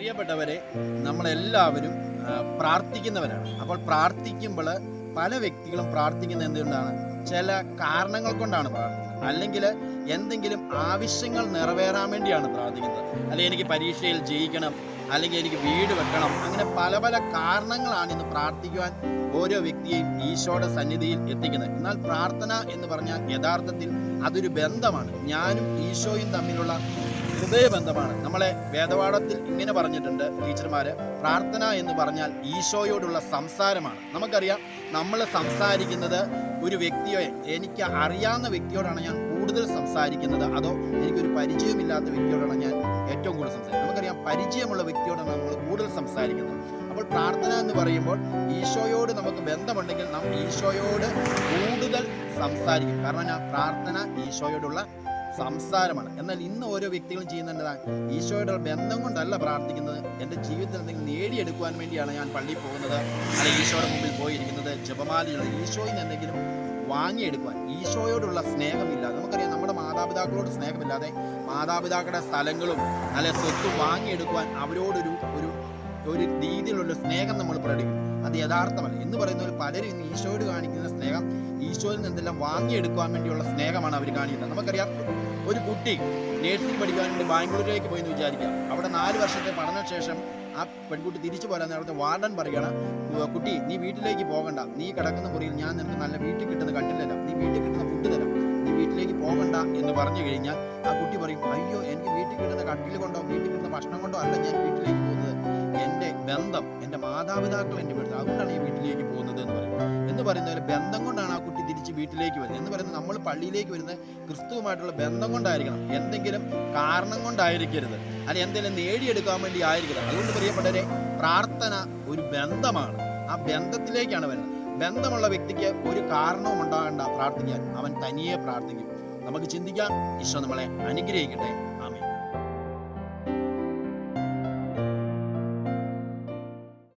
പ്രിയപ്പെട്ടവരെ നമ്മളെല്ലാവരും പ്രാർത്ഥിക്കുന്നവരാണ്. അപ്പോൾ പ്രാർത്ഥിക്കുമ്പോൾ പല വ്യക്തികളും പ്രാർത്ഥിക്കുന്നത് എന്തുകൊണ്ടാണ്? ചില കാരണങ്ങൾ കൊണ്ടാണ് പ്രാർത്ഥിക്കുന്നത്. അല്ലെങ്കിൽ എന്തെങ്കിലും ആവശ്യങ്ങൾ നിറവേറാൻ വേണ്ടിയാണ് പ്രാർത്ഥിക്കുന്നത്. അല്ലെങ്കിൽ എനിക്ക് പരീക്ഷയിൽ ജയിക്കണം അല്ലെങ്കിൽ എനിക്ക് വീട് വെക്കണം. അങ്ങനെ പല പല കാരണങ്ങളാണ് ഇന്ന് പ്രാർത്ഥിക്കുവാൻ ഓരോ വ്യക്തിയെയും ഈശോയുടെ സന്നിധിയിൽ എത്തിക്കുന്നത്. എന്നാൽ പ്രാർത്ഥന എന്ന് പറഞ്ഞാൽ യഥാർത്ഥത്തിൽ അതൊരു ബന്ധമാണ്. ഞാനും ഈശോയും തമ്മിലുള്ള ഹൃദയബന്ധമാണ്. നമ്മളെ വേദപാഠത്തിൽ ഇങ്ങനെ പറഞ്ഞിട്ടുണ്ട് ടീച്ചർമാര്. പ്രാർത്ഥന എന്ന് പറഞ്ഞാൽ ഈശോയോടുള്ള സംസാരമാണ്. നമുക്കറിയാം നമ്മൾ സംസാരിക്കുന്നത് ഒരു വ്യക്തിയെ എനിക്ക് അറിയാവുന്ന വ്യക്തിയോടാണ് ഞാൻ കൂടുതൽ സംസാരിക്കുന്നത്? അതോ എനിക്കൊരു പരിചയമില്ലാത്ത വ്യക്തിയോടാണ് ഞാൻ ഏറ്റവും കൂടുതൽ സംസാരിക്കുന്നത്? നമുക്കറിയാം പരിചയമുള്ള വ്യക്തിയോടാണ് നമ്മൾ കൂടുതൽ സംസാരിക്കുന്നത്. അപ്പോൾ പ്രാർത്ഥന എന്ന് പറയുമ്പോൾ ഈശോയോട് നമുക്ക് ബന്ധമുണ്ടെങ്കിൽ നാം ഈശോയോട് കൂടുതൽ സംസാരിക്കും. കാരണം ഞാൻ പ്രാർത്ഥന ഈശോയോടുള്ള സംസാരമാണ്. എന്നാൽ ഇന്ന് ഓരോ വ്യക്തികളും ചെയ്യുന്നതാണ് ഈശോയുടെ ബന്ധം കൊണ്ടല്ല പ്രാർത്ഥിക്കുന്നത്. എന്റെ ജീവിതത്തിൽ എന്തെങ്കിലും നേടിയെടുക്കുവാൻ വേണ്ടിയാണ് ഞാൻ പള്ളിയിൽ പോകുന്നത്. അല്ലെങ്കിൽ ഈശോയുടെ മുമ്പിൽ പോയിരിക്കുന്നത് ജപമാലയുള്ള ഈശോയിൽ എന്തെങ്കിലും വാങ്ങിയെടുക്കുവാൻ ഈശോയോടുള്ള സ്നേഹമില്ലാതെ നമുക്കറിയാം നമ്മുടെ മാതാപിതാക്കളോട് സ്നേഹമില്ലാതെ മാതാപിതാക്കളുടെ സ്ഥലങ്ങളും നല്ല സ്വത്തും വാങ്ങിയെടുക്കുവാൻ അവരോടൊരു ഒരു ഒരു രീതിയിലുള്ള സ്നേഹം നമ്മൾ പ്രകടിക്കും അത് യഥാർത്ഥമല്ല. എന്ന് പറയുന്നവർ പലരും ഇന്ന് ഈശോയോട് കാണിക്കുന്ന സ്നേഹം ഈശോയിൽ നിന്നെല്ലാം വാങ്ങിയെടുക്കുവാൻ വേണ്ടിയുള്ള സ്നേഹമാണ് അവർ കാണിക്കുന്നത്. നമുക്കറിയാം ഒരു കുട്ടി നേഴ്സിംഗ് പഠിക്കാൻ വേണ്ടി ബാംഗ്ലൂരിലേക്ക് പോയി എന്ന് വിചാരിക്കാം. അവിടെ നാല് വർഷത്തെ പഠനശേഷം ആ പെൺകുട്ടി തിരിച്ചു പോരാൻ നേരത്തെ വാർഡൻ പറയുകയാണ് കുട്ടി നീ വീട്ടിലേക്ക് പോകണ്ട. നീ കിടക്കുന്ന മുറിയിൽ ഞാൻ നിനക്ക് നല്ല വീട്ടിൽ കിട്ടുന്ന കണ്ടില്ലല്ലോ നീ വീട്ടിൽ കിട്ടുന്ന ഫുഡ് തരാം. നീ വീട്ടിലേക്ക് പോകണ്ട എന്ന് പറഞ്ഞു കഴിഞ്ഞാൽ ആ കുട്ടി പറയും അയ്യോ എനിക്ക് വീട്ടിൽ കിട്ടുന്ന കട്ടിൽ കൊണ്ടോ വീട്ടിൽ കിട്ടുന്ന ഭക്ഷണം കൊണ്ടോ അല്ല ഞാൻ വീട്ടിലേക്ക് പോകുന്നത്. എന്റെ ബന്ധം എന്റെ മാതാപിതാക്കൾ എന്റെ വീട്ടിൽ അതുകൊണ്ടാണ് ഈ വീട്ടിലേക്ക് പോകുന്നത് എന്ന് പറയും. എന്ന് പറയുന്ന പോലെ ബന്ധം കൊണ്ടാണ് ആ കുട്ടി വീട്ടിലേക്ക് വരുന്നത്. എന്ന് പറയുന്നത് നമ്മൾ പള്ളിയിലേക്ക് വരുന്നത് ക്രിസ്തുവുമായിട്ടുള്ള ബന്ധം കൊണ്ടായിരിക്കണം. എന്തെങ്കിലും കാരണം കൊണ്ടായിരിക്കരുത്. അല്ലെ എന്തെങ്കിലും നേടിയെടുക്കാൻ വേണ്ടി ആയിരിക്കരുത്. അതുകൊണ്ട് പ്രിയപ്പെട്ടവരെ പ്രാർത്ഥന ഒരു ബന്ധമാണ്. ആ ബന്ധത്തിലേക്കാണ് വരുന്നത്. ബന്ധമുള്ള വ്യക്തിക്ക് ഒരു കാരണവും ഉണ്ടാകേണ്ട പ്രാർത്ഥിക്കാൻ അവൻ തനിയെ പ്രാർത്ഥിക്കും. നമുക്ക് ചിന്തിക്കാം ഈശോ നമ്മളെ അനുഗ്രഹിക്കട്ടെ.